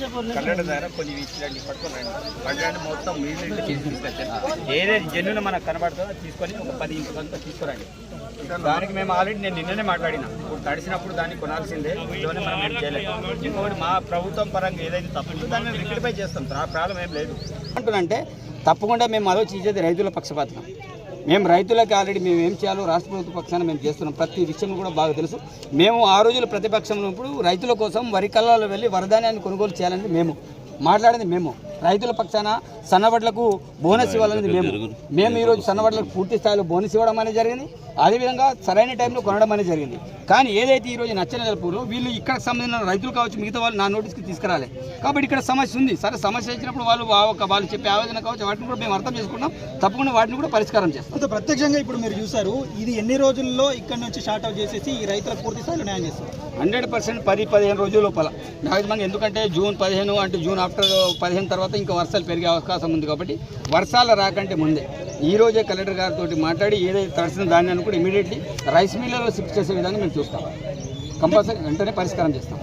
కన్నడ దగ్గర కొన్ని ఇచ్చిరండి పట్టుకోనండి పట్టుకోండి మొత్తం మీళ్ళు తీసుకొచ్చాను. ఏదైతే జన్యున మనకు కనబడుతుందో తీసుకొని ఒక పది ఇంచులంతా తీసుకురండి. దానికి మేము ఆల్రెడీ నేను నిన్ననే మాట్లాడినా. ఇప్పుడు తడిసినప్పుడు దాన్ని కొనాల్సిందే. ఇంట్లోనే మనం ఏం చేయలేము ఇంకొకటి మా ప్రభుత్వం పరంగా ఏదైతే తప్పుందో దాన్ని మేము రిక్టిఫై చేస్తాం. ప్రా- ప్రాబ్లం ఏం లేదు. అంటున్నంటే తప్పకుండా మేము ఆలోచించేది రైతుల పక్షపాతం. మేము రైతులకు ఆల్రెడీ మేము ఏం చేయాలో రాష్ట్ర ప్రభుత్వ పక్షాన మేము చేస్తున్నాం. ప్రతి విషయం కూడా బాగా తెలుసు. మేము ఆ రోజులు ప్రతిపక్షంలో ఉన్నప్పుడు రైతుల కోసం వరి కళ్ళాలో వెళ్ళి వరధాన్యాన్ని కొనుగోలు చేయాలని మేము మాట్లాడింది మేము. రైతుల పక్షాన సన్నవడ్లకు బోనస్ ఇవ్వాలనేది మేము మేము ఈరోజు సన్నవడ్లకు పూర్తి స్థాయిలో బోనస్ ఇవ్వడం అనేది జరిగింది. అదేవిధంగా సరైన టైంలో కొనడం అనేది జరిగింది. కానీ ఏదైతే ఈరోజు నచ్చని నెలపూర్లో వీళ్ళు ఇక్కడ సంబంధించిన రైతులు కావచ్చు మిగతా వాళ్ళు నా నోటీస్కి తీసుకురాలే. కాబట్టి ఇక్కడ సమస్య ఉంది. సరే సమస్య వచ్చినప్పుడు వాళ్ళు వాళ్ళు చెప్పే ఆవేదన కావచ్చు వాటిని కూడా మేము అర్థం చేసుకుంటాం. తప్పకుండా వాటిని కూడా పరిష్కారం చేస్తాం. ప్రత్యక్షంగా ఇప్పుడు మీరు చూసారు ఇది ఎన్ని రోజుల్లో ఇక్కడ నుంచి షార్ట్ అవుట్ చేసేసి ఈ రైతులకు పూర్తి స్థాయిలో న్యాయం చేస్తారు? హండ్రెడ్ పర్సెంట్ పది పదిహేను రోజుల లోపల. మ్యాక్సిమం ఎందుకంటే జూన్ పదిహేను అంటే జూన్ ఆఫ్టర్ పదిహేను తర్వాత ఇంకా వర్షాలు పెరిగే అవకాశం ఉంది కాబట్టి వర్షాలు రాకంటే ముందే ఈ రోజే కలెక్టర్ గారితో మాట్లాడి ఏదైతే తడిసిన ధాన్యాన్ని కూడా ఇమీడియట్లీ రైస్ మిల్లలో షిఫ్ట్ చేసే విధంగా మేము చూస్తాం. కంపల్సరీ వెంటనే పరిష్కారం చేస్తాం.